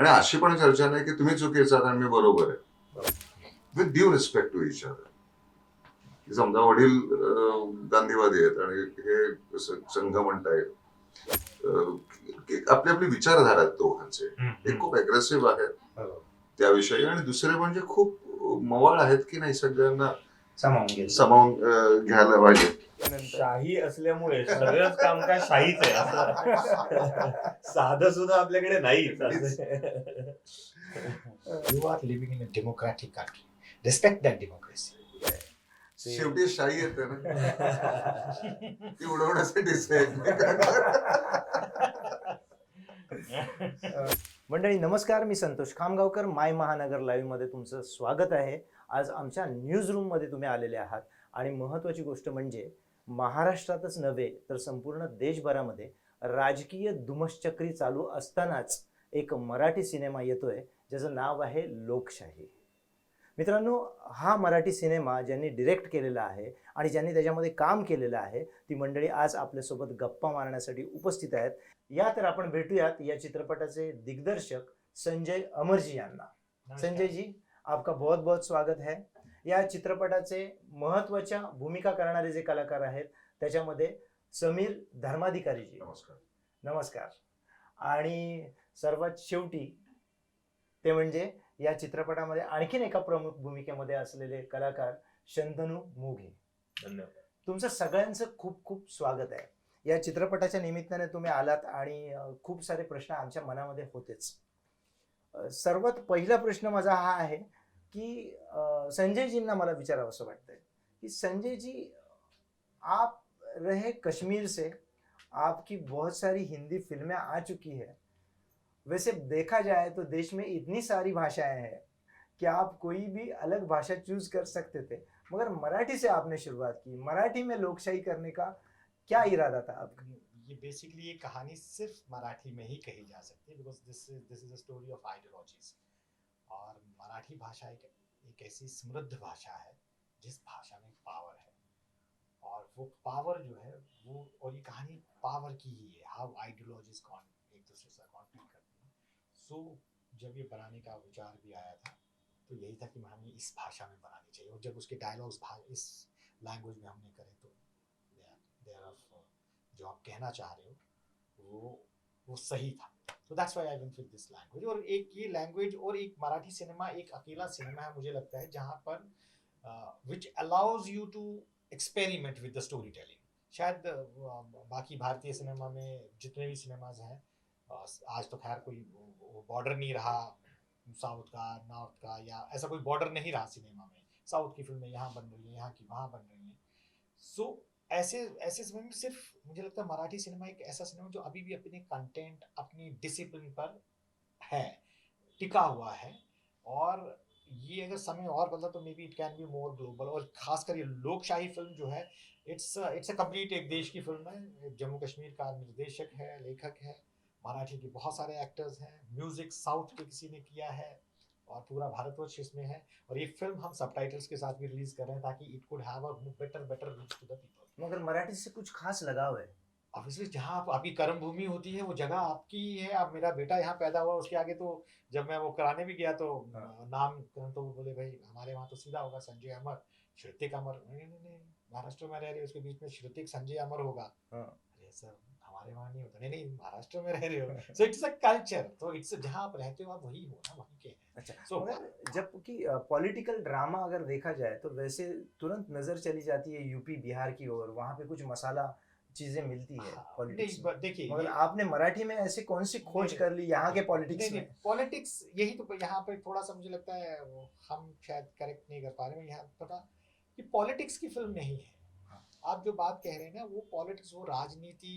आणि अशी पण चर्चा नाही की तुम्ही चुकीचा आहात आणि मी बरोबर आहे. With due respect to each other समजा वडील गांधीवादी आहेत आणि हे संघ म्हणतायत. अं, की आपली आपली विचारधारा आहेत दोघांचे. एक खूप अग्रेसिव्ह आहेत. त्याविषयी आणि दुसरे म्हणजे खूप मवाळ आहेत की नाही सगळ्यांना सामावून घ्यायला पाहिजे. शाही असल्यामुळे सगळंच कामकाज शाहीच आहे असं साधं सुद्धा आपल्याकडे नाहीच असं. You are living in a democratic country. Respect that democracy. ते- शेवटी शाही येते ना. ती उडवण्यासाठीच आहे मंडळी नमस्कार मी संतोष खामगावकर. माय महानगर लाईव्हमध्ये तुमचं स्वागत आहे. आज आमच्या न्यूज रूममध्ये तुम्ही आलेले आहात. आणि महत्त्वाची गोष्ट म्हणजे महाराष्ट्रातच नव्हे तर संपूर्ण देशभरामध्ये राजकीय दुमश्चक्री चालू असतानाच एक मराठी सिनेमा येतोय ज्याचं नाव आहे लोकशाही. मित्रांनो हा मराठी सिनेमा ज्यांनी डिरेक्ट केलेला आहे आणि ज्यांनी त्याच्यामध्ये काम केलेलं आहे ती मंडळी आज आपल्यासोबत गप्पा मारण्यासाठी उपस्थित आहेत. या तर आपण भेटूयात या चित्रपटाचे दिग्दर्शक संजय अमरजी यांना. संजय जी आपका बहुत बहुत स्वागत है. या चित्रपटाचे महत्त्वाच्या भूमिका करणारे जे कलाकार आहेत त्याच्यामध्ये समीर धर्माधिकारी जी नमस्कार. नमस्कार. आणि सर्वात शेवटी ते म्हणजे या चित्रपटामध्ये आणखीन एका प्रमुख भूमिकेमध्ये असलेले कलाकार शंतनू मोघे. धन्यवाद. तुमचं सगळ्यांचं खूप खूप स्वागत आहे. या चित्रपटाच्या निमित्ताने तुम्ही आलात आणि खूप सारे प्रश्न आमच्या मनामध्ये होतेच. सर्वात पहिला प्रश्न माझा हा आहे की संजयजींना मला विचारावं असं वाटतंय की संजय जी, आप रहे कश्मीर से, आपकी बहुत सारी हिंदी फ़िल्में आ चुकी है। वैसे देखा जाए तो देश में इतनी सारी भाषाएँ हैं कि आप कोई भी अलग भाषा चूज़ कर सकते थे, मगर मराठी से आपने शुरुआत की। मराठी में लोकशाही करने का क्या इरादा था आपका? ये बेसिकली ये कहानी सिर्फ़ मराठी में ही कही जा सकती है because this this is a story of ideologies Marathi भाषा एक एक ऐसी समृद्ध भाषा है, जिस भाषा में पावर है। और वो पावर जो है, वो, और ये कहानी पावर की ही है। हाउ आइडियोलॉजीज कौन एक दूसरे से कॉन्फ्लिक्ट करती हैं। सो जब ये बनाने का विचार भी आया था तो यही था कि हमें इस भाषा में बनानी चाहिए। और जब उसके डायलॉग्स इस लैंग्वेज में हमने करे तो दे आर ऑफ़ जो आप कहना चाह रहे हो, वो वो सही था। तो that's why I with this language और एक ये लैंग्वेज और एक मराठी सिनेमा एक अकेला सिनेमा है मुझे लगता है जहाँ पर which allows you to experiment with the story telling शायद uh, बाकी भारतीय सिनेमा में जितने भी सिनेमाज हैं uh, आज तो खैर कोई बॉर्डर नहीं रहा साउथ का नॉर्थ का या ऐसा कोई बॉर्डर नहीं रहा सिनेमा में। साउथ की फ़िल्में यहाँ बन रही है यहाँ की वहाँ बन रही हैं। सो ऐसे ऐसे समय में सिर्फ़ मुझे लगता है मराठी सिनेमा एक ऐसा सिनेमा जो अभी भी अपने कंटेंट अपनी डिसिप्लिन पर है, टिका हुआ है। और ये अगर समय और बदला तो maybe it can be more global और खासकर ये लोकशाही फ़िल्म जो है इट्स इट्स अ कंप्लीट एक देश की फ़िल्म है। जम्मू कश्मीर का निर्देशक है, लेखक है, मराठी के बहुत सारे एक्टर्स हैं। म्यूज़िक साउथ के किसी ने किया है। और पूरा भारतवर्ष इसमें है। और ये फ़िल्म हम सब के साथ भी रिलीज़ कर रहे हैं ताकि it could have a better better reach to the people मगर मराठी से कुछ खास लगाव है। ऑब्वियसली जहाँ आप आपकी कर्म भूमि होती है वो जगह आपकी है। अब मेरा बेटा यहाँ पैदा हुआ उसके आगे तो जब मैं वो कराने भी गया तो हाँ। नाम तो बोले भाई हमारे वहाँ तो सीधा होगा संजय अमर श्रुतिक अमर। नहीं नहीं नहीं महाराष्ट्र में रह रहे उसके बीच में श्रुतिक संजय अमर होगा। हाँ। अरे सर हमारे वहाँ नहीं होता नहीं नहीं महाराष्ट्र में रह रहे हो। सो इट्स अ कल्चर तो इट्स जहाँ आप रहते हो आप वही हो ना वहीं के हैं। अच्छा So- जबकि पॉलिटिकल ड्रामा अगर देखा जाए तो वैसे तुरंत नज़र चली जाती है यूपी बिहार की ओर। वहाँ पे कुछ मसाला चीज़ें मिलती है हाँ, देखिए मगर आपने मराठी में ऐसी कौन सी खोज कर ली यहाँ के पॉलिटिक्स में? पॉलिटिक्स यही तो यहाँ पे थोड़ा सा मुझे लगता है हम शायद करेक्ट नहीं कर पा रहे हैं। यहाँ पता कि पॉलिटिक्स की फ़िल्म नहीं है। हाँ। आप जो बात कह रहे हैं ना वो पॉलिटिक्स वो राजनीति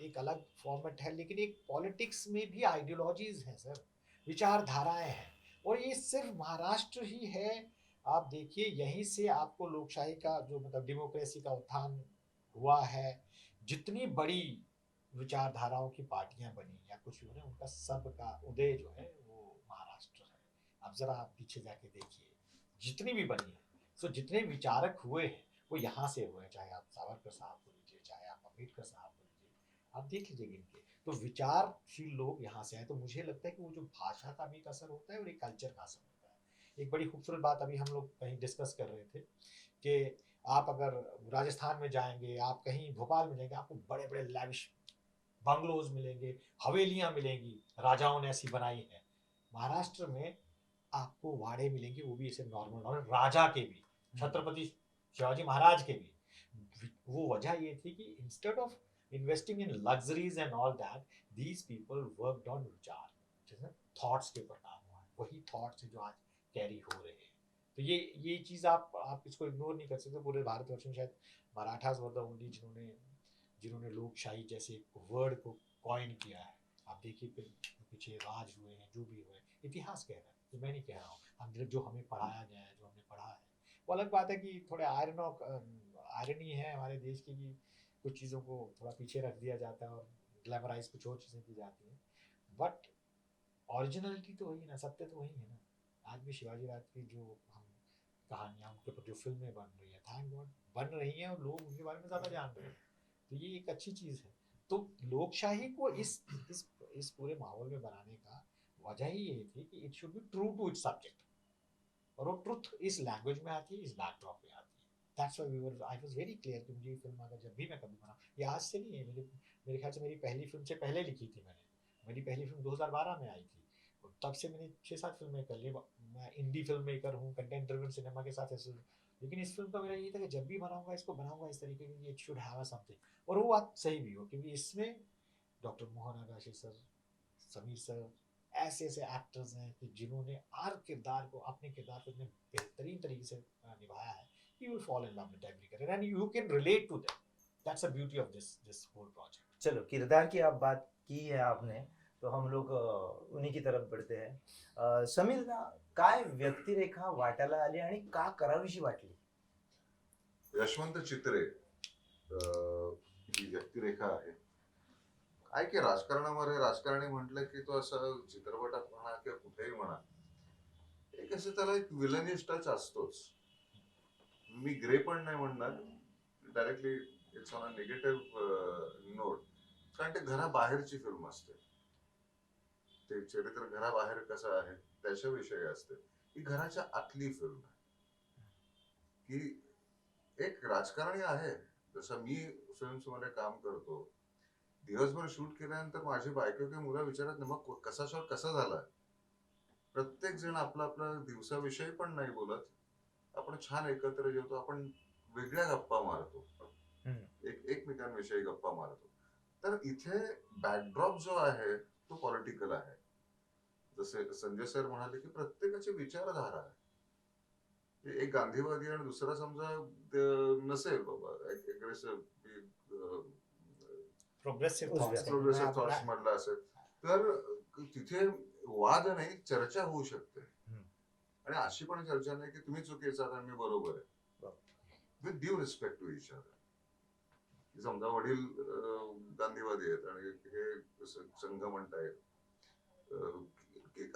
एक अलग फॉर्मेट है, लेकिन एक पॉलिटिक्स में भी आइडियोलॉजीज हैं सर विचारधाराएँ हैं। और ये सिर्फ़ महाराष्ट्र ही है। आप देखिए, यहीं से आपको लोकशाही का जो मतलब डेमोक्रेसी का उत्थान हुआ है, जितनी बड़ी विचारधाराओं की पार्टियाँ बनी या कुछ भी बने, उनका सब का उदय जो है, वो महाराष्ट्र है। अब जरा आप पीछे जाके देखिए, जितनी भी बनी है सो जितने विचारक हुए हैं, वो यहाँ से हुए हैं, चाहे आप सावरकर साहब को लीजिए, चाहे आप अंबेडकर साहब आप देख लीजिए इनके। तो विचारशील लोग यहाँ से आए तो मुझे लगता है कि वो जो भाषा का भी एक असर होता है और एक कल्चर का असर होता है। एक बड़ी खूबसूरत बात अभी हम लोग कहीं डिस्कस कर रहे थे कि आप अगर राजस्थान में जाएँगे आप कहीं भोपाल में जाएँगे आपको बड़े बड़े लैविश बंगलोज मिलेंगे हवेलियाँ मिलेंगी राजाओं ने ऐसी बनाई है। महाराष्ट्र में आपको वाड़े मिलेंगे वो भी ऐसे नॉर्मल नॉर्मल राजा के भी छत्रपति शिवाजी महाराज के भी। वो वजह ये थी कि instead of investing in luxuries and all that these people worked on विचार जैसे थॉट्स के ऊपर काम हुआ है, वही थॉट्स जो आज कैरी हो रहे हैं। तो ये ये चीज़ आप आप इसको इग्नोर नहीं कर सकते, पूरे भारतवर्ष में शायद मराठास वर द ओनली जिन्होंने जिन्होंने लोकशाही जैसे वर्ड को कॉइन किया है। आप देखिए फिर पीछे राज हुए हैं, जो भी हुए इतिहास कह रहा है ये मैं नहीं कह रहा हूँ, हम जो हमें पढ़ाया गया है, जो हमने पढ़ा है। वो अलग बात है कि थोड़े आयरन आयरनी है हमारे देश की कि कुछ चीज़ों को थोड़ा पीछे रख दिया जाता है और ग्लैमराइज कुछ और चीज़ें की जाती हैं। बट ओरिजिनलिटी तो वही ना, सत्य तो वही है ना। आज भी शिवाजी राज की जो हम कहानियाँ, उनके ऊपर जो फ़िल्में बन रही है थैंक गॉड बन रही हैं और लोग उनके बारे में ज़्यादा जान रहे हैं। तो ये एक अच्छी चीज़ है। तो लोकशाही को इस इस इस पूरे माहौल में बनाने का वजह ही ये थी कि it should be true to its subject और वो ट्रुथ इस लैंग्वेज में आती है, इस बैकड्रॉप में आती है। That's why we were I was very clear कि मुझे ये फ़िल्म अगर जब भी मैं कभी बनाऊँ, ये आज से नहीं है, मेरे मेरे ख्याल से मेरी पहली फ़िल्म से पहले लिखी थी मैंने। मेरी पहली फ़िल्म 2012 में आई थी। और तब से मैंने छः सात फ़िल्में कर ली। मैं इंडी फ़िल्म मेकर हूँ कंटेंट ड्रिवन सिनेमा के साथ ऐसे। लेकिन इस फ़िल्म का मेरा ये था कि जब भी बनाऊँगा, इसको बनाऊँगा इस तरीके की इट शुड हैव समथिंग और वो बात सही भी हो क्योंकि इसमें doctor Mohan Agashe sir, Sameer sir, ऐसे ऐसे एक्टर्स हैं कि जिन्होंने हर किरदार को, अपने किरदार को इतने बेहतरीन तरीके से निभाया है। You will fall in love with every character and you can relate to them that's the beauty of this this whole project चलो किरदार की आप बात की है आपने तो हम लोग अ, उन्हीं की तरफ बढ़ते हैं। अ, समीरला काय व्यक्तिरेखा वाटायला आली आणि का करावीशी वाटली? यशवंत चित्रे अं, ही व्यक्तिरेखा आहे. काय की राजकारणामध्ये राजकारणी म्हटलं की तो असं चित्रपटात म्हणा किंवा कुठेही म्हणा एक असं त्याला एक विलनिश टच असतोच. मी ग्रे पण नाही म्हणणार. Directly it's on a negative note कारण ते घराबाहेरची फिल्म असते. ते चरित्र घराबाहेर कसं आहे त्याच्याविषयी असते. ही घराच्या आतली फिल्म आहे. की एक राजकारणी आहे. जसं मी फिल्म्समध्ये काम करतो. दिवसभर शूट केल्यानंतर माझी बायको किंवा मुलं विचारत नाही मग कसा शॉट कसा झाला? प्रत्येक जण आपला आपला दिवसाविषयी पण नाही बोलत. आपण छान एकत्र जेवतो आपण वेगळ्या गप्पा मारतो. एक एकमेकांविषयी गप्पा मारतो. तर इथे बॅकड्रॉप जो आहे तो पॉलिटिकल आहे. जसे संजय सर म्हणाले की प्रत्येकाची विचारधारा आहे. हे एक गांधीवादी आणि दुसरा समजा नसेल बाबा प्रोग्रेसिव्ह थॉट्स मधला असेल. तर तिथे वाद नाही चर्चा होऊ शकते. आणि अशी पण चर्चा नाही की तुम्ही चुकीचा आहात आणि मी बरोबर आहे. With due respect to each other समजा वडील गांधीवादी आहेत आणि हे संघ म्हणतायत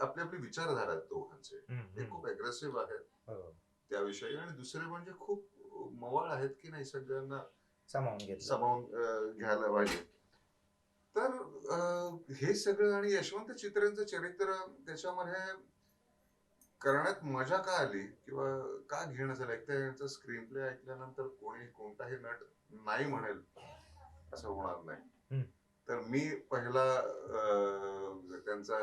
आपली आपली विचारधारा आहेत दोघांचे. ते खूप अग्रेसिव्ह आहेत. त्याविषयी आणि दुसरे म्हणजे खूप मवाळ आहेत की नाही सगळ्यांना सामावून सामावून घ्यायला पाहिजे. तर हे सगळं आणि यशवंत चित्रेंचं चरित्र त्याच्यामध्ये करण्यात मजा का आली? किंवा का घेणं झालं? एक तर यांचा स्क्रीन प्ले ऐकल्यानंतर कोणी कोणताही नट नाही म्हणेल असं होणार. नाही. तर मी पहिला अं, त्यांचा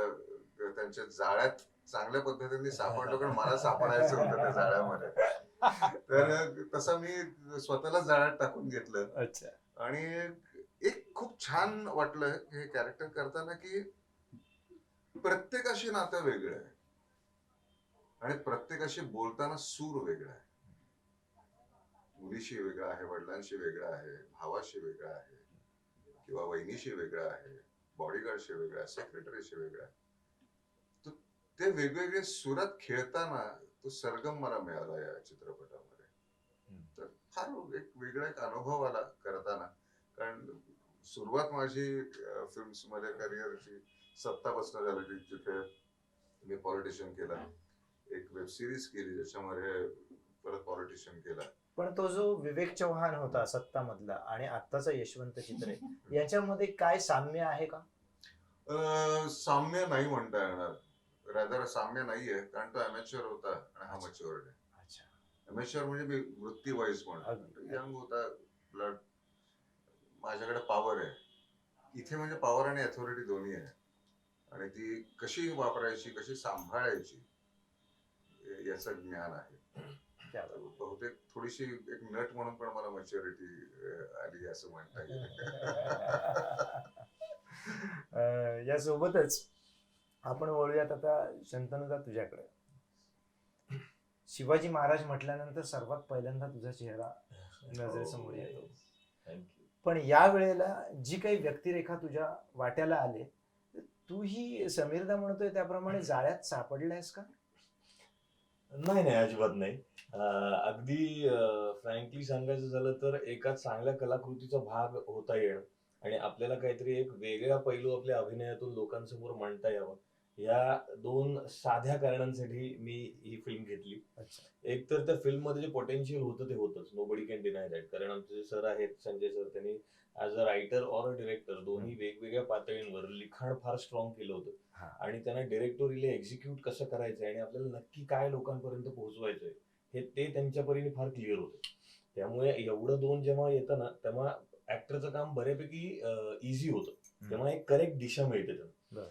त्यांच्या जाळ्यात चांगल्या पद्धतीने सापडलो कारण मला सापडायचं होतं त्या जाळ्यामध्ये. तर तसं मी स्वतःला जाळ्यात टाकून घेतलं. अच्छा. आणि एक खूप छान वाटलं हे कॅरेक्टर करताना की प्रत्येकाशी नातं वेगळं आहे. आणि प्रत्येकाशी बोलताना सूर वेगळा आहे. मुलीशी वेगळा आहे वडिलांशी वेगळा आहे भावाशी वेगळा आहे किंवा वहिनीशी वेगळा आहे बॉडीगार्डशी वेगळा आहे सेक्रेटरीशी वेगळा आहे. ते वेगवेगळे सुरात खेळताना तो सरगम मला मिळाला या चित्रपटामध्ये. तर फार एक वेगळा एक अनुभव आला करताना. कारण सुरुवात माझी फिल्म्समध्ये करिअरची सत्तापासून झालेली जिथे मी पॉलिटिशियन केला. एक वेब सिरीज केली ज्याच्यामध्ये परत पॉलिटिशियन केला पण तो जो विवेक चव्हाण होता सत्ता मधला आणि आत्ताचा यशवंत चित्रे याच्यामध्ये काय साम्य आहे का? अं, साम्य नाही म्हणता येणार. रादर साम्य नाहीये कारण तो अमॅच्युअर होता आणि हा मच्युअर आहे. अच्छा. अमेश्वर म्हणजे मी वृत्ती वाईज अगदी. पण यंग होता ब्लड माझ्याकडे पॉवर आहे. इथे म्हणजे पॉवर आणि अथॉरिटी दोन्ही आहे. आणि ती कशी वापरायची कशी सांभाळायची याचं ज्ञान आहे. बहुतेक थोडीशी एक नट म्हणून पण मला मॅच्युरिटी आली असं म्हणता येईल. यासोबतच आपण वळूयात आता शंतनुदा तुझ्याकडे. शिवाजी महाराज म्हटल्यानंतर सर्वात पहिल्यांदा तुझा चेहरा नजरेसमोर येतो. थँक्यू पण या वेळेला जी काही व्यक्तिरेखा तुझ्या वाट्याला आले तू ही समीरदा म्हणतोय त्याप्रमाणे जाळ्यात सापडलायस का? नाही नाही अजिबात नाही. अगदी फ्रँकली सांगायचं झालं तर एका चांगल्या कलाकृतीचा भाग होता येणं आणि आपल्याला काहीतरी एक वेगळा पैलू आपल्या अभिनयातून लोकांसमोर मांडता यावा. या दोन साध्या कारणांसाठी मी ही फिल्म घेतली. एक तर त्या फिल्ममध्ये जे पोटेन्शियल होतं ते होतच. Nobody can deny that कारण आमचे जे सर आहेत संजय सर त्यांनी as a writer or a director दोन्ही वेगवेगळ्या पातळींवर लिखाण फार स्ट्रॉंग केलं होतं. आणि त्यांना डिरेक्टोरीला एक्झिक्यूट कसं करायचंय आणि आपल्याला नक्की काय लोकांपर्यंत पोहोचवायचंय हे ते त्यांच्या परीने फार क्लिअर होते. त्यामुळे एवढं दोन जेव्हा येतं ना तेव्हा ऍक्टरचं काम बऱ्यापैकी इझी होतं. तेव्हा एक करेक्ट दिशा मिळते त्यांना.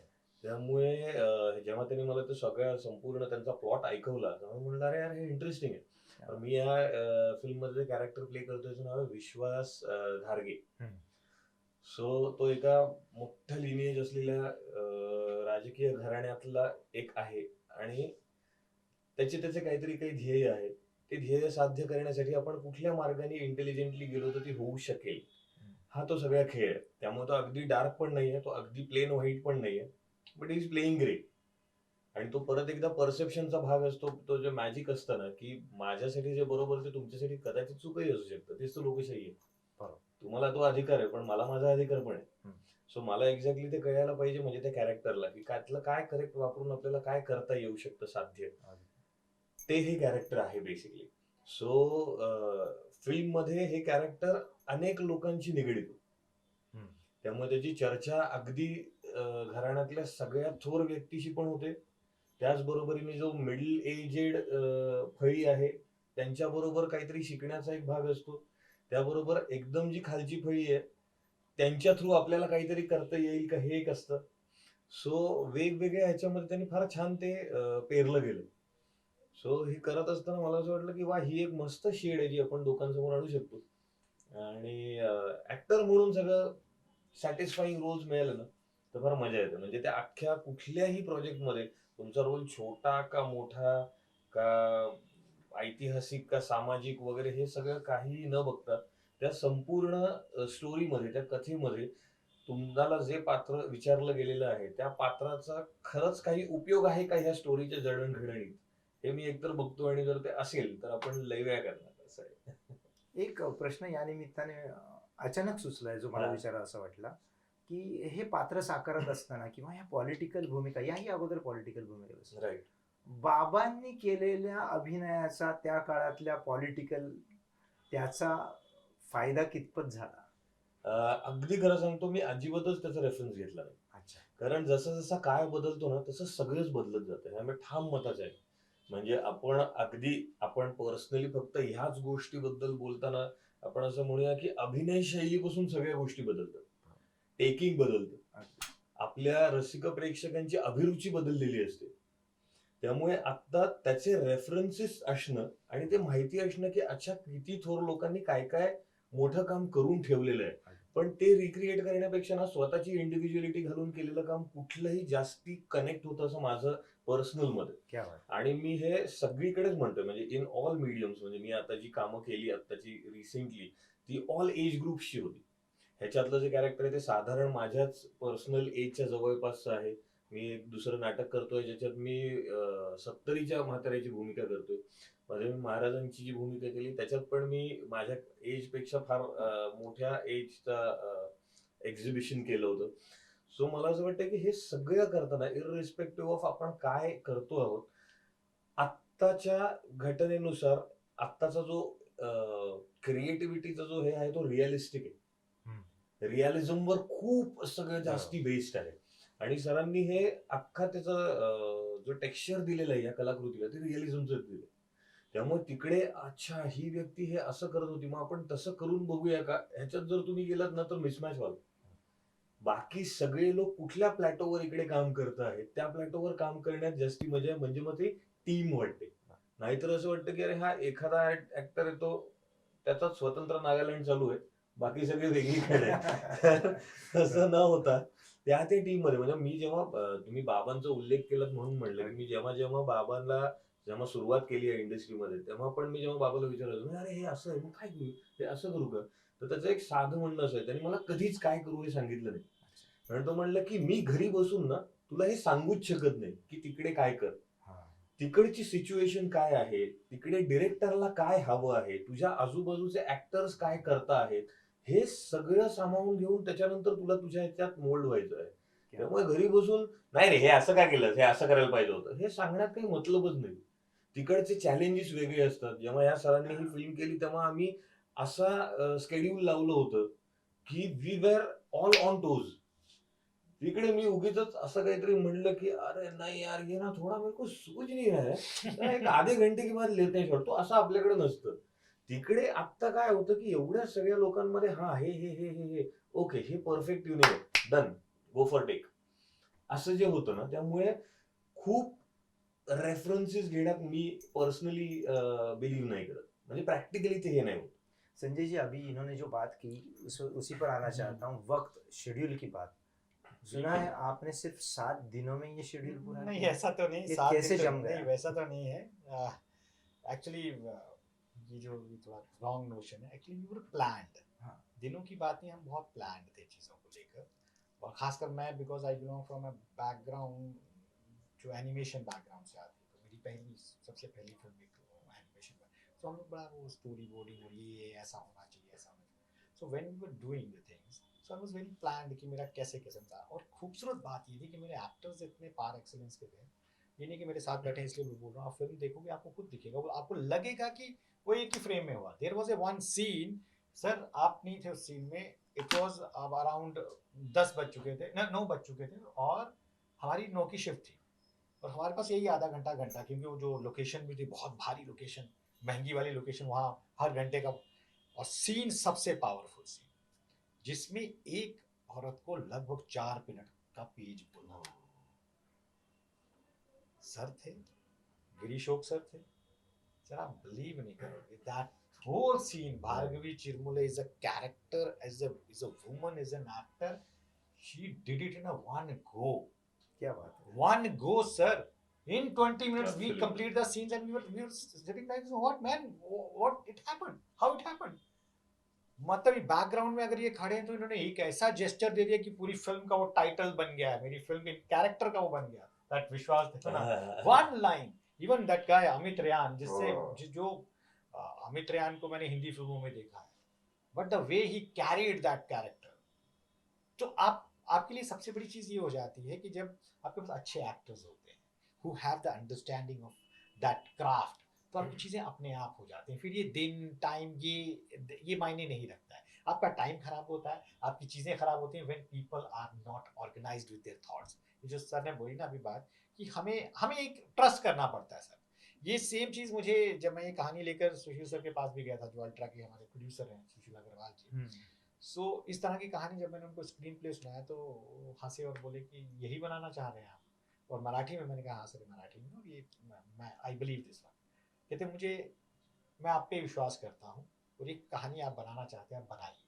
त्यामुळे जेव्हा त्यांनी मला ते सगळ्या संपूर्ण त्यांचा प्लॉट ऐकवला तेव्हा मी म्हणलं अरे यार हे इंटरेस्टिंग आहे. तर मी या फिल्ममध्ये कॅरेक्टर प्ले करतोय त्याचं नाव आहे विश्वास अं, हम्म. सो तो एका मोठ्या लिनिएज असलेल्या अं, राजकीय घराण्यातला एक आहे. आणि त्याचे त्याचे काहीतरी काही ध्येय आहेत ते ध्येय साध्य करण्यासाठी आपण कुठल्या मार्गाने इंटेलिजंटली गेलो तर ते होऊ शकेल. हा तो सगळा खेळ आहे. त्यामुळे तो अगदी डार्क पण नाहीये तो अगदी प्लेन व्हाईट पण नाहीये. बट इज प्लेइंग ग्रे आणि तो परत एकदा परसेप्शनचा भाग असतो तो जे मॅजिक असतं ना की माझ्यासाठी जे बरोबर ते तुमच्यासाठी कदाचित चुकही असू शकतं. तेच तो लोकशाही आहे. तुम्हाला तो अधिकार आहे पण मला माझा अधिकार पण आहे. सो मला एक्झॅक्टली ते कळायला पाहिजे म्हणजे त्या कॅरेक्टरला की त्यातलं काय करेक्ट वापरून आपल्याला काय करता येऊ शकतं साध्य. ते हे कॅरेक्टर आहे बेसिकली सो फिल्ममध्ये हे कॅरेक्टर अनेक लोकांची निगडीत. त्यामुळे त्याची चर्चा अगदी घराण्यातल्या सगळ्या थोर व्यक्तीशी पण होते. त्याचबरोबरीने जो मिडल एजेड फळी आहे त्यांच्याबरोबर काहीतरी शिकण्याचा एक भाग असतो. त्याबरोबर एकदम जी खालची फळी आहे त्यांच्या थ्रू आपल्याला काहीतरी करता येईल का हे एक असतं. सो वेगवेगळ्या ह्याच्यामध्ये त्यांनी फार छान ते पेरलं गेलं. सो हे करत असताना मला असं वाटलं की वा ही एक मस्त शेड आहे जी आपण लोकांसमोर आणू शकतो. आणि ऍक्टर म्हणून सगळं सॅटिस्फाईंग रोल्स मिळाले ना तर फार मजा येते. म्हणजे त्या अख्ख्या कुठल्याही प्रोजेक्टमध्ये तुमचा रोल छोटा का मोठा का ऐतिहासिक का सामाजिक वगैरे हे सगळं काही न बघता त्या संपूर्ण स्टोरीमध्ये त्या कथेमध्ये तुम्हाला जे पात्र विचारलं गेलेलं आहे त्या पात्राचा खरंच काही उपयोग आहे का ह्या स्टोरीच्या जडणघडणीत हे मी एकतर बघतो आणि जर ते असेल तर आपण लय वेळा करणार असं आहे. एक प्रश्न या निमित्ताने अचानक सुचलाय जो मला. विचारा असं वाटला. की हे पात्र साकारत असताना किंवा ह्या पॉलिटिकल भूमिका याही अगोदर पॉलिटिकल भूमिका. राईट बाबांनी केलेल्या अभिनयाचा त्या काळातल्या पॉलिटिकल त्याचा फायदा कितपत झाला? अगदी खरं सांगतो मी अजिबातच त्याचा रेफरन्स घेतला नाही. अच्छा. कारण जसा जसा काळ बदलतो ना तसं सगळंच बदलत जातं. ह्यामुळे ठाम मताच आहे म्हणजे आपण अगदी आपण पर्सनली फक्त ह्याच गोष्टीबद्दल बोलताना आपण असं म्हणूया की अभिनय शैलीपासून सगळ्या गोष्टी बदलतात. टेकिंग बदलतं. आपल्या रसिक प्रेक्षकांची अभिरुची बदललेली असते. त्यामुळे आता त्याचे रेफरन्सेस असणं आणि ते माहिती असणं की अच्छा किती थोर लोकांनी काय काय मोठं काम करून ठेवलेलं आहे. पण ते रिक्रिएट करण्यापेक्षा ना स्वतःची इंडिव्हिज्युअलिटी घालून केलेलं काम कुठलंही जास्ती कनेक्ट होतं असं माझं पर्सनल बात. आणि मी हे सगळीकडेच म्हणतोय म्हणजे इन ऑल मीडियम्स म्हणजे मी आता जी कामं केली आत्ताची रिसेंटली ती ऑल एज ग्रुप्सची होती. ह्याच्यातलं जे कॅरेक्टर आहे ते साधारण माझ्याच पर्सनल एजच्या जवळपासचं आहे. मी एक दुसरं नाटक करतोय ज्याच्यात मी सत्तरीच्या म्हाताऱ्याची भूमिका करतोय. मध्ये मी महाराजांची जी भूमिका केली त्याच्यात पण मी माझ्या एजपेक्षा फार मोठ्या एजचा एक्झिबिशन केलं होतं. सो मला असं वाटतं की हे सगळं करताना इरिस्पेक्टिव्ह ऑफ आपण काय करतो आहोत आत्ताच्या घटनेनुसार आत्ताचा जो क्रिएटिव्हिटीचा जो हे आहे तो रिअलिस्टिक आहे. रिअलिझमवर खूप सगळं जास्ती बेस्ड आहे. आणि सरांनी हे अख्खा त्याचं जो टेक्स्चर दिलेलं आहे या कलाकृतीला ते रिअलिझमचं दिलं त्यामुळे तिकडे अच्छा ही व्यक्ती हे असं करत होती मग आपण तसं करून बघूया का? ह्याच्यात जर तुम्ही गेलात ना तर मिसमॅच व्हाल. बाकी सगळे लोक कुठल्या प्लॅटोवर इकडे काम करत आहेत त्या प्लॅटोवर काम करण्यात जास्ती मजा आहे म्हणजे मग ती टीम वाटते नाहीतर असं वाटतं की अरे हा एखादा ऍक्टर येतो त्याचा स्वतंत्र नागालँड चालू आहे. बाकी सगळे वेगळीकडे आहेत. तसं न होता त्या ते टीममध्ये म्हणजे मी जेव्हा तुम्ही बाबांचा उल्लेख केलात म्हणून म्हणलं की मी जेव्हा जेव्हा बाबांना जेव्हा सुरुवात केली आहे इंडस्ट्रीमध्ये तेव्हा पण मी जेव्हा बाबाला विचारायचो "म्हणजे अरे हे असं आहे मग काय करू? हे असं करू का? तर त्याचं एक साधं म्हणणं असं आहे त्यांनी मला कधीच काय करू हे सांगितलं नाही. आणि तो म्हणलं की मी घरी बसून ना तुला हे सांगूच शकत नाही की तिकडे काय कर. तिकडची सिच्युएशन काय आहे? तिकडे डिरेक्टरला काय हवं आहे? तुझ्या आजूबाजूचे ऍक्टर्स काय करता आहेत? हे सगळं सामावून घेऊन त्याच्यानंतर तुला तुझ्या ह्याच्यात मोल्ड व्हायचं आहे. त्यामुळे घरी बसून नाही रे हे असं काय केलं हे असं करायला पाहिजे होतं. हे सांगण्यात काही मतलबच नाही. तिकडचे चॅलेंजेस वेगळे असतात. जेव्हा या सरांनी ही फिल्म केली तेव्हा आम्ही असा स्केड्यूल लावलं होतं की we were all on toes तिकडे मी उगीच असं काहीतरी म्हणलं की अरे नाही यार ये ना थोडा मेरे को सूझ नहीं एक आधे घंटे के बाद लेते शॉट तो असं आपल्याकडे नसतं. तिकडे आत्ता काय होतं की एवढ्या सगळ्या लोकांमध्ये हा हे हे हे हे हे ओके हे परफेक्ट युनिट आहे डन गो फॉर टेक असं जे होतं ना त्यामुळे खूप रेफरन्सेस घेण्यात मी पर्सनली बिलीव्ह नाही करत. म्हणजे प्रॅक्टिकली ते हे नाही होत. संजय जी अभी इन्होंने जो बात की उस, उसी पर आना चाहता हूँ वक्त शेड्यूल की बात. सुना है आपने सिर्फ़ सात दिनों में ये शेड्यूल पूरा नहीं ऐसा तो नहीं सात कैसे दिन तो- जम गया? नहीं वैसा तो नहीं है। एक्चुअली ये जो ये रॉन्ग नोशन है एक्चुअली वी वर प्लान्ड। दिनों की बात नहीं हम बहुत प्लान्ड थे चीज़ों को लेकर। और खासकर मैं because I belong from a background जो एनिमेशन बैकग्राउंड से आती है तो मेरी पहली सबसे पहली फ़िल्म एक एनिमेशन तो हम लोग बड़ा वो स्टोरी बोर्डिंग और ये ऐसा होना चाहिए ऐसा होना चाहिए। So when we were doing the things so I was very planned कि मेरा कैसे कैसे था। और खूबसूरत बात ये थी कि मेरे एक्टर्स इतने पार एक्सेलेंस के थे ये नहीं कि मेरे साथ बैठे इसलिए मैं बोल रहा हूँ आप फ़िल्म देखोगे आपको खुद दिखेगा वो आपको लगेगा कि वो एक ही फ्रेम में हुआ। There was a one scene sir आप नहीं थे उस सीन में। इट वॉज़ अब अराउंड दस बज चुके थे। न नौ बज चुके थे और हमारी नौ की शिफ्ट थी। और हमारे पास यही आधा घंटा घंटा क्योंकि वो जो लोकेशन भी थी बहुत भारी लोकेशन महँगी वाली लोकेशन वहाँ हर घंटे का और सीन सबसे पावरफुल सीन जिसमें एक औरत को लगभग चार मिनट का पेज बोलना सर थे गिरीशोक सर थे सर आप बिलीव नहीं करोगे that whole scene bhargavi chirmule is a character as a is a woman is an actor she did it in a one go क्या बात है one go sir in 20 minutes Absolutely. we complete the scenes and we were we were sitting like what man what it happened how it happened मतलब background में अगर ये खड़े हैं तो इन्होंने एक ऐसा जेस्चर दे दिया कि पूरी फ़िल्म का वो टाइटल बन गया है मेरी फ़िल्म के कैरेक्टर का वो बन गया that Vishwas one line even that guy Amit Ryan जिससे. जो अमित रेयान को मैंने हिंदी फ़िल्मों में देखा है but the way he carried that character तो आप आपके लिए सबसे बड़ी चीज़ ये हो जाती है कि जब आपके पास अच्छे एक्टर्स होते हैं who have the understanding of that craft तो आपकी चीज़ें अपने आप हो जाती हैं। फिर ये दिन टाइम ये ये मायने नहीं रखता है। आपका टाइम खराब होता है आपकी चीज़ें खराब होती हैं when people are not organised with their thoughts जो सर ने बोली ना अभी बात कि हमें हमें एक ट्रस्ट करना पड़ता है सर ये सेम चीज़ मुझे जब मैं ये कहानी लेकर सुशील सर के पास भी गया था जो अल्ट्रा के हमारे प्रोड्यूसर हैं सुशील अग्रवाल जी। हम्म, सो इस तरह की कहानी जब मैंने उनको स्क्रीन प्ले सुनाया तो हंसे और बोले कि यही बनाना चाह रहे हैं आप। और मराठी में मैंने कहा हाँ सर मराठी में और ये मैं आई बिलीव दिस वन कहते मुझे मैं आप पे विश्वास करता हूँ और ये कहानी आप बनाना चाहते हैं आप बनाइए।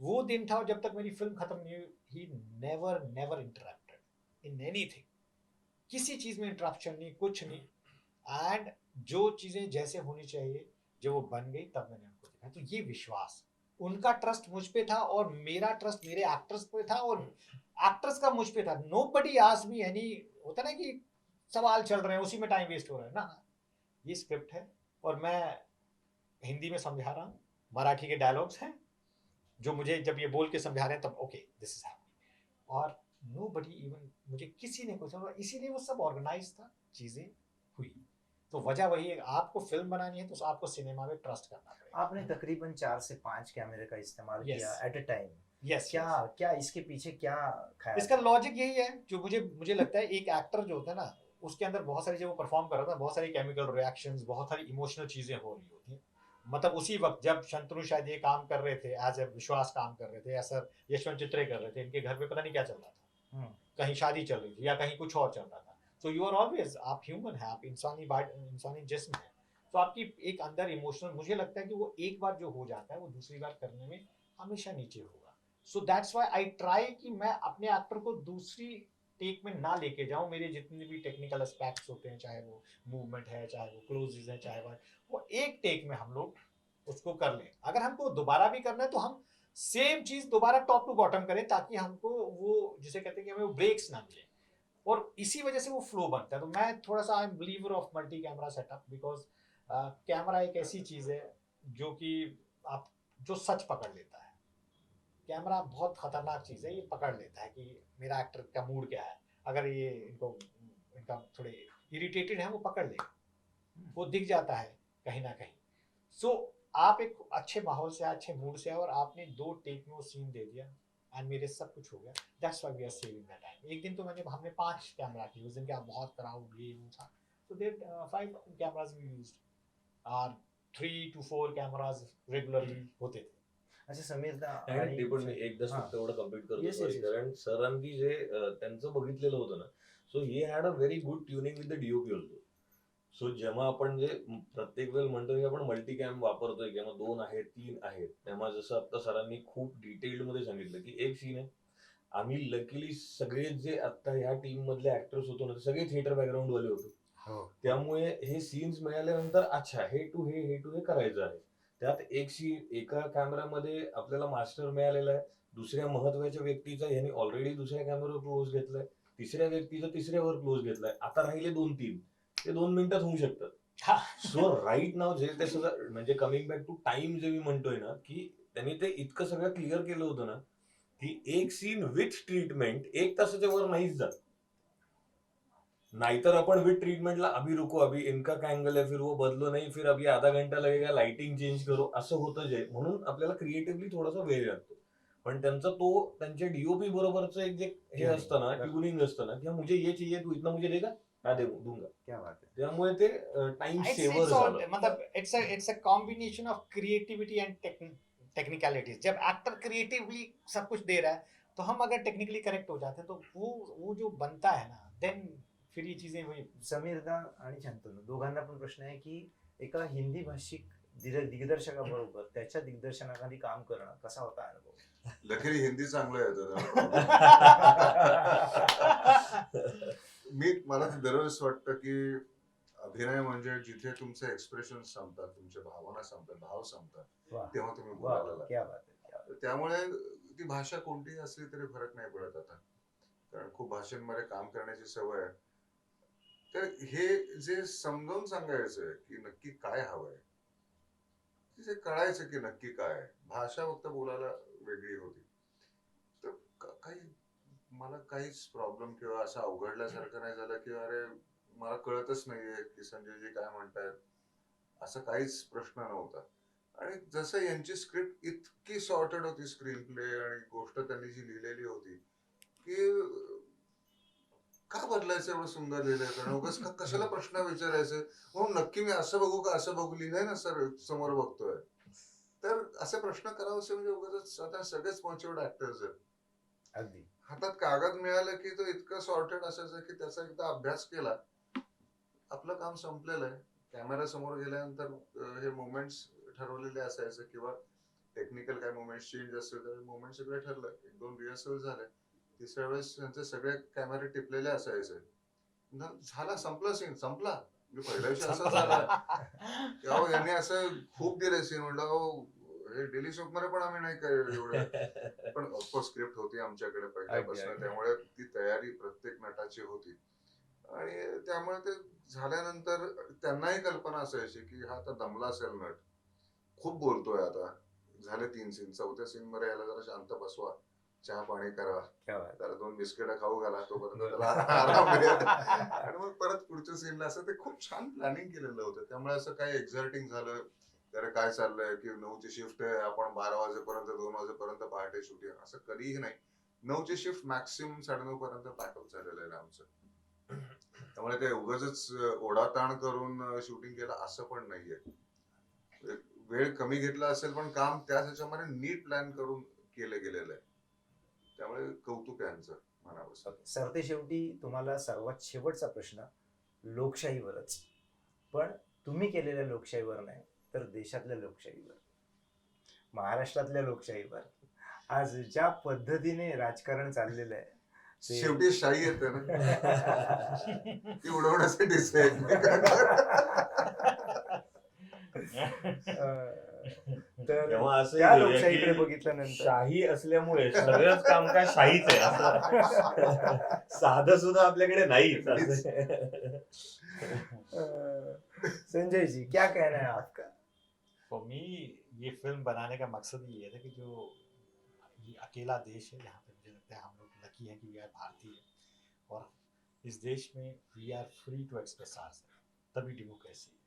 वो दिन था और जब तक मेरी फ़िल्म खत्म नहीं हुई he never never interrupted in anything किसी चीज़ में इंटरप्शन नहीं कुछ नहीं। एंड जो चीज़ें जैसे होनी चाहिए जब वो बन गई तब मैंने उनको देखा। तो ये विश्वास उनका ट्रस्ट मुझ पे था और मेरा ट्रस्ट मेरे एक्टर्स पे था और एक्टर्स का मुझ पे था। नो बडी आज मी एनी होता ना कि सवाल चल रहे हैं उसी में टाइम वेस्ट हो रहा है। ना ये स्क्रिप्ट है और मैं हिंदी में समझा रहा हूँ मराठी के डायलॉग्स हैं जो मुझे जब ये बोल के समझा रहे हैं तब ओके दिस इज़ हैपनिंग और नो बडी इवन मुझे किसी ने कुछ इसीलिए वो सब ऑर्गेनाइज था चीज़ें हुई। तो वजह वही है आपको फ़िल्म बनानी है तो आपको सिनेमा में ट्रस्ट करना पड़ेगा। आपने तकरीबन चार से पाँच कैमरे का इस्तेमाल Yes. किया एट अ टाइम यस क्या क्या इसके पीछे क्या ख्याल इसका लॉजिक यही है जो मुझे मुझे लगता है एक एक्टर जो होता है ना उसके अंदर बहुत सारी जब वो परफॉर्म कर रहा था बहुत सारी केमिकल रिएक्शंस बहुत सारी इमोशनल चीज़ें हो रही होती हैं। मतलब उसी वक्त जब शंतनु शायद ये काम कर रहे थे एज ए विश्वास काम कर रहे थे या सर यशवंत चित्रे कर रहे थे इनके घर पे पता नहीं क्या चल रहा था। कहीं शादी चल रही थी या कहीं कुछ और चल रहा था। सो यू आर ऑलवेज आप ह्यूमन है, आप इंसानी बाट इंसानी जिस्म है। तो आपकी एक अंदर इमोशनल मुझे लगता है कि वो एक बार जो हो जाता है, वो दूसरी बार करने में हमेशा नीचे होगा। So that's why I try कि मैं अपने एक्टर को दूसरी टेक में ना लेके जाऊँ। मेरे जितने भी टेक्निकल एस्पेक्ट्स होते हैं, चाहे वो मूवमेंट है, चाहे वो क्लोजेज है, चाहे वो वो एक टेक में हम लोग उसको कर लें। अगर हमको दोबारा भी करना है तो हम सेम चीज़ दोबारा टॉप टू बॉटम करें ताकि हमको वो जिसे कहते हैं कि हमें वो ब्रेक्स ना मिले। और इसी वजह से वो फ्लो बनता है। तो मैं थोड़ा सा I am believer of multi camera setup because camera एक ऐसी चीज़ है जो कि आप जो सच पकड़ लेता है। कैमरा बहुत खतरनाक चीज़ है ये पकड़ लेता है कि मेरा एक्टर का मूड क्या है। अगर ये इनको इनका थोड़े इरिटेटेड है वो पकड़ लेगा। वो दिख जाता है कहीं ना कहीं। सो आप एक अच्छे माहौल से अच्छे मूड से और आपने दो टेक में वो सीन दे दिया एंड मेरे सब कुछ हो गया। That's why we are saving that time एक दिन तो मैंने हमने पाँच कैमरा किए उस दिन क्या बहुत क्राउड ये वो था। They uh, five cameras we used. और three two four cameras regularly होते थे। अच्छा समीर दा आणि ते पण मी एकदाच फक्त एवढं कंप्लीट करतो. कारण सरांनी जे अं, त्यांचं बघितलेलं होतं ना. So he had a very good tuning with the DOP also so जेव्हा आपण जे प्रत्येक वेळ म्हणतो की आपण मल्टी कॅम वापरतोय किंवा दोन आहेत तीन आहेत तेव्हा जसं आता सरांनी खूप डिटेल्डमध्ये सांगितलं की एक सीन आहे. आम्ही लकीली सगळे जे आता ह्या टीम मधले ऍक्टर्स होतो ना सगळे थिएटर बॅकग्राऊंड वाले होते. हो. त्यामुळे हे सीन्स मिळाल्यानंतर अच्छा हे टू हे हे टू हे करायचं आहे. त्यात एक सीन एका कॅमेरामध्ये आपल्याला मास्टर मिळालेला आहे. दुसऱ्या महत्त्वाच्या व्यक्तीचा ह्याने ऑलरेडी दुसऱ्या कॅमेरावर क्लोज घेतलाय. तिसऱ्या व्यक्तीचा तिसऱ्यावर क्लोज घेतलाय. आता राहिले दोन तीन ते दोन मिनिटात होऊ शकतात. सो राईट नाव जे ते सगळं म्हणजे कमिंग बॅक टू टाइम जे मी म्हणतोय ना की त्यांनी ते इतकं सगळं क्लिअर केलं होतं ना की एक सीन विथ ट्रीटमेंट एक तासाच्या वर नाहीच जात. नाहीतर आपण विथ ट्रीटमेंटला अभी रुको अभी इनका काय अँगल है फिर वो बदलो नाही फिर अभी आधा घंटा लगेगा लाइटिंग चेंज करो असं होतं जे. म्हणून आपल्याला क्रिएटिव्हली थोडासा वेळ लागतो. पण त्यांचा तो त्यांच्या डीओपी बरोबरचं एक जे हे. असतं ना ट्युनिंग असतं ना की मुझे ये चाहिए तू इतना मुझे देगा. मैं दे दूंगा क्या बात है. त्यामुळे ते टाइम all- झालं. मतलब it's it's a combination of creativity and technicalities जब एक्टर क्रिएटिवली सब कुछ दे रहा है तो हम अगर टेक्निकली करेक्ट हो जाते हैं तो वो वो जो बनता है ना देन फिर ये चीजें वही समीरदा आणि शांतनु दोघांना पण प्रश्न आहे की एका हिंदी भाषिक दिर- दिग्दर्शकाबरोबर त्याच्या दिग्दर्शनाखाली काम करणं कसा होता अनुभव? लकीली हिंदी चांगलं येतं मी मला तर दरवेळेस वाटतं की अभिनय म्हणजे जिथे तुमचे एक्सप्रेशन संपतात तुमच्या भावना संपतात भाव संपतात तेव्हा तुम्ही बोलायला लागता. त्यामुळे ती भाषा कोणतीही असली तरी फरक नाही पडत आता कारण खूप भाषांमध्ये काम करण्याची सवय आहे तर हे जे समजावून सांगायचं की नक्की काय हवंय ते कळायचं की नक्की काय. भाषा फक्त बोलायला वेगळी होती मला काहीच प्रॉब्लेम किंवा असं अवघडल्यासारखं नाही झालं की अरे मला कळतच नाहीये की संजयजी काय म्हणतायत. असं काहीच प्रश्न नव्हता. आणि जसं यांची स्क्रिप्ट इतकी सॉर्टेड होती स्क्रीन प्ले आणि गोष्ट त्यांनी जी लिहिलेली होती की का बदलायचं एवढं सुंदर लिहिलंय? कारण उगाच का- कशाला प्रश्न विचारायचे? हो नक्की मी असं बघू का असं बघू? लिहिलंय ना सर समोर बघतोय. तर असे प्रश्न करावंसे म्हणजे उगाच आता सगळेच मॉच्युअर्ड ऍक्टर्स आहेत. अगदी. हातात कागद मिळालं की तो इतकं सॉर्टेड असायचं की त्याचा एकदा अभ्यास केला आपलं काम संपलेलं आहे. कॅमेरा समोर गेल्यानंतर हे मुवमेंट्स ठरवलेले असायचे किंवा टेक्निकल काय मुवमेंट चेंज असेल तर मुवमेंट सगळे ठरलं. एक दोन रिहर्सल झाले. तिसऱ्या वेळेस त्यांचे सगळे कॅमेरे टिपलेले असायचे. झाला संपला सीन संपला. मी पहिल्या दिवशी असं झालं. यांनी असं खूप दिले सीन म्हटलं डेली शोकमध्ये पण आम्ही नाही काय एवढं. पण ऑफकोर्स स्क्रिप्ट होती आमच्याकडे पहिल्यापासून. त्यामुळे ती तयारी प्रत्येक नटाची होती. आणि त्यामुळे ते झाल्यानंतर त्यांनाही कल्पना असायची की हा आता दमला असेल नट. खूप बोलतोय आता. झाले तीन सीन चौथ्या सीन मध्ये याला जरा शांत बसवा. चहा पाणी करा. त्याला दोन बिस्किट खाऊ घाला तोपर्यंत त्याला आराम मिळेल. आणि मग परत पुढच्या सीनला असं ते खूप छान प्लॅनिंग केलेलं होतं. त्यामुळे असं काही एक्झर्टिंग झालं. अरे काय चाललंय? की नऊची शिफ्ट आहे आपण बारा वाजेपर्यंत दोन वाजेपर्यंत पहाटे शूटिंग असं कधीही नाही. नऊची शिफ्ट मॅक्सिमम साडेनऊ पर्यंत पॅकअप झालेलं आहे आमचं. त्यामुळे ते उगाच ओढाताण करून शूटिंग केलं असं पण नाहीये. वेळ कमी घेतला असेल पण काम त्याच ह्याच्यामध्ये नीट प्लॅन करून केलं गेलेलं आहे. त्यामुळे कौतुक आहे यांचं म्हणावं सरते शेवटी तुम्हाला सर्वात शेवटचा प्रश्न लोकशाहीवरच. पण तुम्ही केलेल्या लोकशाहीवर नाही. तर देशातल्या लोकशाहीवर महाराष्ट्रातल्या लोकशाहीवर. आज ज्या पद्धतीने राजकारण चाललेलं आहे शेवटी शाही येते ना. ती उडवण्यासाठीच आहे अं, तर त्या लोकशाहीकडे बघितल्यानंतर शाही असल्यामुळे सगळंच कामकाज शाहीच आहे असं साधं सुद्धा आपल्याकडे नाहीच असं. अं, संजय जी क्या कहना है आपका? फॉर मी ये फ़िल्म बनाने का मकसद ये था कि जो ये अकेला देश है, यहाँ पे मुझे लगता है हम लोग लकी हैं कि वी आर भारतीय और इस देश में we are free to express R तभी डेमोक्रेसी है।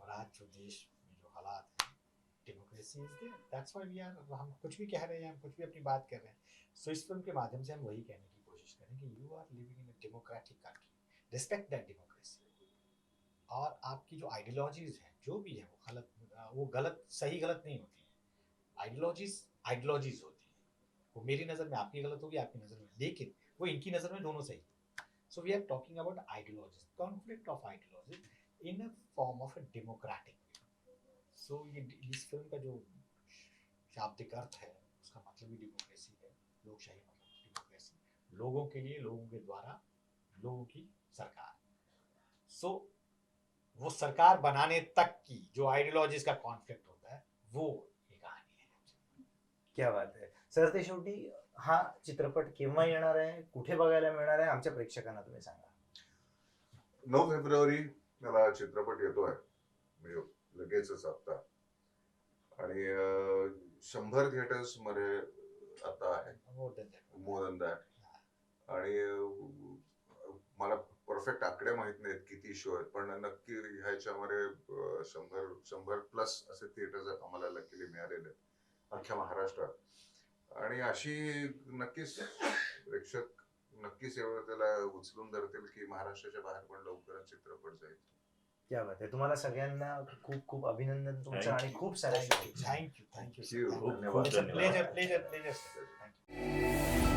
और आज जो देश में जो हालात हैं democracy is there that's why we are हम कुछ भी कह रहे हैं, हम कुछ भी अपनी बात कर रहे हैं। सो इस फ़िल्म के माध्यम से हम वही कहने की कोशिश करें कि you are living in a democratic country respect that democracy और आपकी जो आइडियोलॉजीज हैं, जो भी है, वो गलत वो गलत, सही गलत नहीं होती है। आइडियोलॉजीज आइडियोलॉजीज होती है। वो मेरी नज़र में आपकी गलत होगी, आपकी नज़र में। लेकिन वो इनकी नज़र में दोनों सही so we are talking about ideologies conflict of ideology in a form of a democratic so ये इस फ़िल्म का जो शाब्दिक अर्थ है, उसका मतलब ही। डेमोक्रेसी है लोकशाही मतलब डेमोक्रेसी लोगों के लिए, लोगों के द्वारा, लोगों की सरकार। सो वो सरकार बनाने तक की जो आइडियोलॉजीज का कॉन्फ्लिक्ट होता है वो ये कहानी है। क्या बात आहे सर ते शेवटी हा चित्रपट केव्हा येणार आहे? कुठे बघायला मिळणार आहे? आमच्या प्रेक्षकांना तुम्ही सांगा. नऊ फेब्रुवारी मला चित्रपट येतोय. म्हणजे लगेचच आता. आणि शंभर थिएटर्समध्ये आता आहे. मोर देन दैट आणि मला परफेक्ट आकडे माहीत नाहीत किती शो आहेत. पण नक्की ह्याच्यामध्ये शंभर शंभर प्लस असे थिएटर्स आम्हाला लकीली मिळालेले आहेत. अख्ख्या महाराष्ट्रात. आणि अशी नक्कीच प्रेक्षक नक्कीच एवढं त्याला उचलून धरतील की महाराष्ट्राच्या बाहेर पण लवकरच चित्रपट जाईल. क्या बात आहे. तुम्हाला सगळ्यांना खूप खूप अभिनंदन तुमचं आणि खूप साऱ्या thank you thank you thank you Thank you. खूप धन्यवाद. खूप धन्यवाद. Pleasure pleasure pleasure thank you